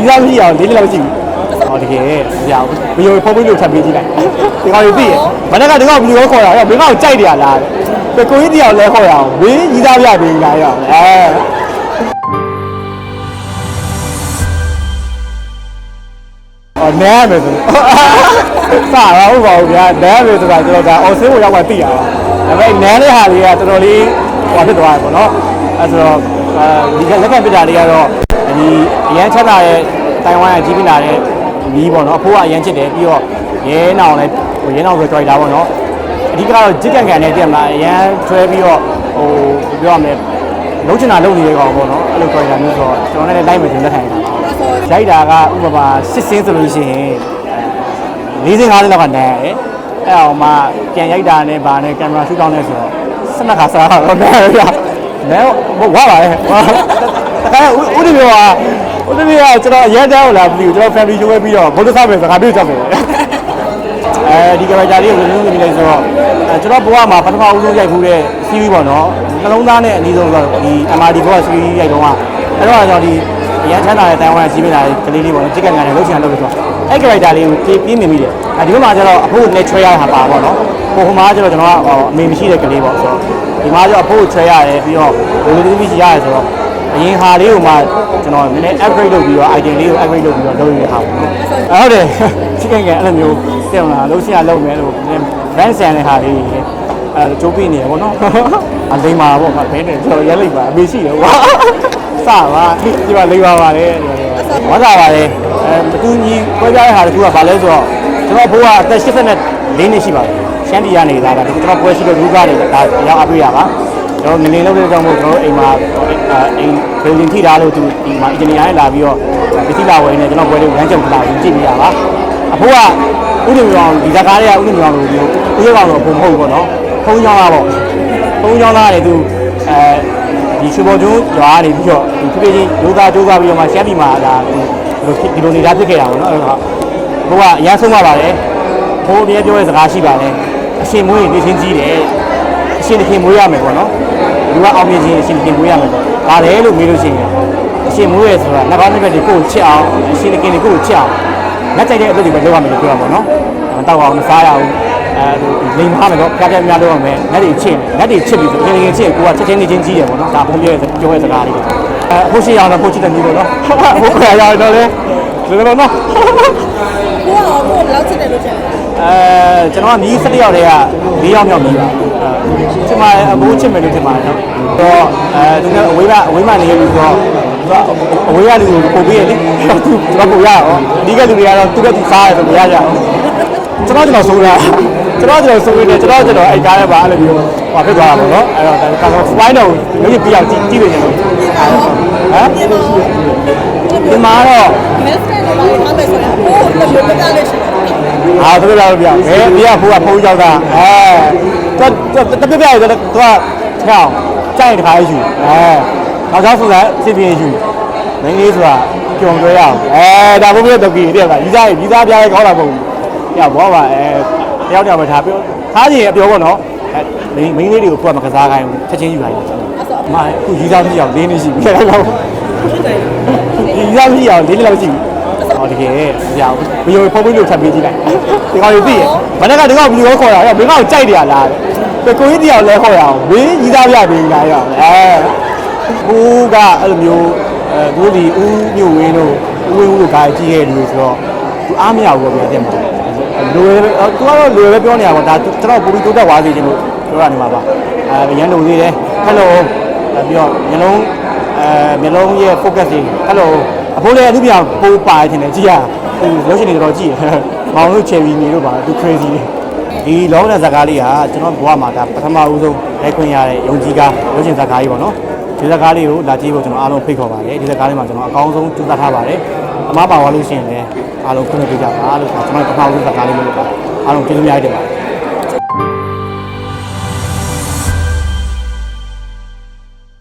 ရီစားမရှိအောင်လေးလေးလောက်ရှိပြီဟောတကယ်ကြာဘီယိုဖုန်းပြီးလို့ထပ်ပြီးကြည့်လိုက်ဒီကောင်ကြီးသိရမနေ့ကဒီကောင်ဘီယိုခေါ်တာဟဲ့ဘင်းကောင်ကြိုက်တယ်လားတဲ့ကိုကြီးတရားလဲခေါ်ရအောင်ဝင်းရီစားပြပြီးလာရအောင်အဲအော်နဲမယ်ဆိုစတာဟုတ်ပါဘူးဗျာနဲမယ်ဆိုတာကျွန်တော်ဒါအော်ဆေးကိုရောက်မှသိရတာဒါပေမဲ့နဲတဲ့ဟာလေးကတော်တော်လေးဟိုဖြစ်သွားတယ်ပေါ့နော် အဲဆိုတော့အဲဒီကလက်ကပြတာလေးကတော့ဒီအရန်ချက်လာတဲ့တိုင်ဝမ်ကကြီးပြလာတဲ့မီးပေါ့နော်အဖိုးကအရန်ချစ်တယ်ပြီးတော့ရဲနောင်လည်းဟိုရဲနောင်ဆိုကြွိုက်တာပေါ့နော်အဓိကတော့ဂျစ်ကန်ကန်နဲ့တည့်မလားအရန်ထွဲပြီးတော့ဟိုပြောရမယ်လုံးချင်တာလုံးနေတဲ့ကောင်ပေါ့နော်အဲ့လိုကြွိုက်တာမျိုးဆိုတော့ကျွန်တော်လည်းလိုက်မယ်ဆိုလက်ခံနေတာရိုက်တာကဥပမာစစ်စင်းဆိုလို့ရှိရင်၄စင်း၅စင်းလောက်ကနိုင်ရတယ်အဲ့အောင်မှပြန်ရိုက်တာနဲ့ဗာနဲ့ကင်မရာရှူတောင်းနေဆိုတော့စနက်ခါစားတော့နိုင်ရ ပြနဲဝါပါလေတခါဥဒိမေကဥဒိမေကကျွန်တော်အရင်တောင်းလာပြီကျွန်တော် family ရွေးပြီးတော့ဘုဒ္ဓဆမယ်စကားပြောကြမယ်အဲဒီကဘာကြလေးကိုလုံးလုံးနေလိုက်ဆိုတော့အဲကျွန်တော်ဘဝမှာပထမဦးဆုံးရိုက်ဖူးတဲ့ series ပေါ့နော်နှလုံးသားနဲ့အနည်းဆုံးဆိုတော့ဒီ MRD ဘော series ရိုက်တော့ကအဲ့တော့ကျွန်တော်ဒီအရန်ချမ်းသာတဲ့တိုင်ဝမ်စီးပေးလာတဲ့ကလေးလေးပေါ့နော်จิกကန်ကန်နဲ့လှုပ်ချင်လှုပ်ပြီးတော့ အဲ့ character လေးကိုပြေးမြင်မိတယ်အဲဒီမှာကျတော့အဖို့နဲ့ trailer ဟာပါပေါ့နော်ဟိုဟိုမှာကျတော့ကျွန်တော်ကအမေမရှိတဲ့ကလေးပေါ့ဆိုတော့ဒီမှာကျတော့အဖို့ trailer ရတယ်ပြီးတော့ဘိုလ်လူသမီးရှိရတယ်ဆိုတော့အရင်ဟာလေးကိုမှကျွန်တော်နည်းနည်း upgrade လုပ်ပြီးတော့ item လေးကို upgrade လုပ်ပြီးတော့လုပ်ရတဲ့ဟာပေါ့နော်ဟုတ်တယ်จิกကန်ကန်အဲ့လိုမျိုးတင်လာလှုပ်ရှင်ရလုပ်မယ်လို့ brand ဆန်တဲ့ဟာလေးအဲကြိုးပြနေရပေါ့နော်အလိမ္မာပေါ့ဘယ်နဲ့ကျွန်တော်ရက်လိုက်ပါအမေရှိတယ်ကွာစပါဒီမှာလိမ္မာပါလေ ဝါသာပါလေအဲမတူညီပွဲပြတဲ့ဟာတခုကဘာလဲဆိုတော့ကျွန်တော်ဘိုးကအသက်84နှစ်ရှိပါတယ်ရှမ်းပြည်ကနေလာတာကျွန်တော်ပွဲရှိတဲ့လူကားတွေဒါရောက်အတွေ့ရပါကျွန်တော်ငလင်လောက်တဲ့ကြောင့်မို့ကျွန်တော်အိမ်မှာအိမ်ဘယ်လင်ထိတာလို့သူဒီမှာအင်ဂျင်နီယာနဲ့လာပြီးတော့ပစ္စည်းလာဝယ်နေကျွန်တော်ပွဲလေးဝမ်းကြုံလာပြီးကြည့်ပြရပါအဖိုးကဥဒိမြေအောင်ဒီဇကားတွေကဥဒိမြေအောင်လို့ပြောဥဒိမြေအောင်တော့ဘုံမဟုတ်ဘူးပေါ့နော်ဖုံးကြောင်းလားပေါ့ဖုံးကြောင်းလားလေသူအဲ ဒီချူပေါ်ကျွန်းရွာနေပြီးတော့ဒီဖြစ်ဖြစ်ချင်းရိုးသားကြိုးစားပြီးတော့မှရှမ်းပြည်မှာဒါဒီလိုဒီလိုနေတာဖြစ်ခဲ့တာပေါ့နော်အဲ့တော့ဘိုးကအရန်ဆုံးပါပါတယ်ဘိုးအမြဲပြောတဲ့စကားရှိပါတယ်အရှင်မွေးနေချင်းကြီးတယ်အရှင်တခင်မွေးရမယ်ပေါ့နော်လူကအောင်မြင်ခြင်းအရှင်တခင်မွေးရမယ်ပေါ့ဒါလေလို့မေးလို့ရှိရင်အရှင်မွေးရဆိုတာနှစ်ကောင်းနှစ်ဘက်တွေကိုချစ်အောင်အရှင်တခင်တွေကိုချစ်အောင်လက်ကြိုက်တဲ့အလုပ်တွေပဲလုပ်ရမယ်လို့ပြောတာပေါ့နော်တောက်အောင်မစားရအောင် အဲလိမ်ထားမယ်တော့ပြပြများလုပ်ရမယ်လက်တွေချစ်လက်တွေချစ်ပြီးဆိုရင်ရင်ချစ်ကိုကချက်ချင်းနေချင်းကြီးတယ်ပေါ့နော်ဒါဘုံပြောရဲ့ပြောရဲ့စကားလေးအဲအဖို့ရှိအောင်တော့ဖို့ချစ်တဲ့မျိုးပေါ့နော်ဟုတ်ကဲ့ရအောင်တော့လေဒီလိုနော်ကိုကကိုလောက်ချစ်တယ်လို့ထင်တယ်အဲကျွန်တော်ကမြီး၁၁ယောက်တည်းက၄ယောက်မြောက်မြီးပါအဲချစ်မအမိုးချစ်မယ်လို့ထင်ပါတယ်နော်တော့အဲသူကအဝေးကအဝေးမှနေရပြီးတော့သူကအဝေးကလူကိုပို့ပေးရလေသူကျွန်တော်ပို့ရအောင်ဒီကလူတွေကတော့သူကသူစားရတယ်ဆိုမရကြအောင်ကျွန်တော်ကျွန်တော်ဆုံးတာ ကျွန်တော်ကျွန်တော်ဆုံးနေတယ်ကျွန်တော်ကျွန်တော်အိတ်ကားရပါအဲ့လိုမျိုးဟောဖြစ်သွားတာပေါ့နော်အဲ့တော့ဒါကတော့ fine တော့လုံးရပြအောင်ကြည့်ကြည့်နေတယ်ဟမ်ဒီမှာဒီမှာတော့မက်စတဲ့ဘာလို့ထားမယ်ဆိုရင်ကိုလိုလိုပြပြလေးရှိတယ်အာသူတို့ပြောဘယ်ဒီကဖိုးကဖိုးရောက်တာအဲတတပြပြရတော့သူကထောင်းကြိုက်တခါယူအဲနောက်ဆုံးဆိုတာစီပင်းယူမင်းလေးဆိုတာကြုံတွေ့ရအောင်အဲဒါဘုံပြတော့ကြီးတဲ့ကကြီးစားကြီးစားပြားရဲကောင်းတာမဟုတ်ဘူးညဘောပါအဲ တယောက်တယောက်ပဲထားပြောထားခြင်းအပြောပေါ့နော်အဲမင်းလေးတွေကိုကိုယ်ကမကစားခိုင်းဘူးချက်ချင်းယူခိုင်းတယ်မအခုကြီးစားကြီးအောင်လေးနေရှိပြီအဲ့တော့ကြီးစားကြီးအောင်လေးနေလောက်ရှိပြီဟောတကယ်ကြာဘီယိုဖုန်းပြီးလို့ထပ်ပြီးကြည့်လိုက်ဒီကောင်ကြီးသိရမနေ့ကဒီကောင်ဘီယိုခေါ်တာဟဲ့မင်းကောင်ကြိုက်တယ်လားတဲ့ကိုကြီးတရားလဲခေါ်ရအောင်ဝင်းကြီးသားပြပြီးလာရအောင်အဲဘူးကအဲ့လိုမျိုးအဲသူဒီဦးညို့ဝင်းတို့ဦးဝင်းဦးတို့ကားကြီးခဲ့လူဆိုတော့သူအားမရဘူးပေါ့ဗျာတဲ့မှာ လူရယ်သူကတော့လူရယ်ပဲပြောနေတာပေါ့ဒါကျွန်တော်ပူပြီးတိုးတက်သွားစေချင်လို့ပြောတာနေမှာပါအဲရန်လုံသေးတယ်ဟယ်လိုပြီးတော့မျက်လုံးအဲမျက်လုံးရဲ့ focus တွေဟယ်လိုအဖိုးလေးအမှုပြပိုးပါနေတယ်ကြည့်ရဟိုရုပ်ရှင်တွေတော့ကြည့်ရမောင်တို့ချယ်ဗီနေတို့ပါသူ crazy ဒီလောကဇာကားလေးဟာကျွန်တော်ဘဝမှာဒါပထမဦးဆုံးလိုက်ခွင့်ရတဲ့ယုံကြည်ကားရုပ်ရှင်ဇာကားကြီးပေါ့နော် ဒီဇာကားလေးကိုလာကြည့်ဖို့ကျွန်တော်အားလုံးဖိတ်ခေါ်ပါတယ်ဒီဇာကားလေးမှာကျွန်တော်အကောင်းဆုံးကြိုးစားထားပါတယ်အမားပါသွားလို့ရှိရင်လည်းအားလုံးခွင့်ပြုကြပါလို့ကျွန်တော်ပထမဦးဆုံးဇာကားလေးလို့ပါအားလုံးကျေးဇူးများတင်ပါတယ်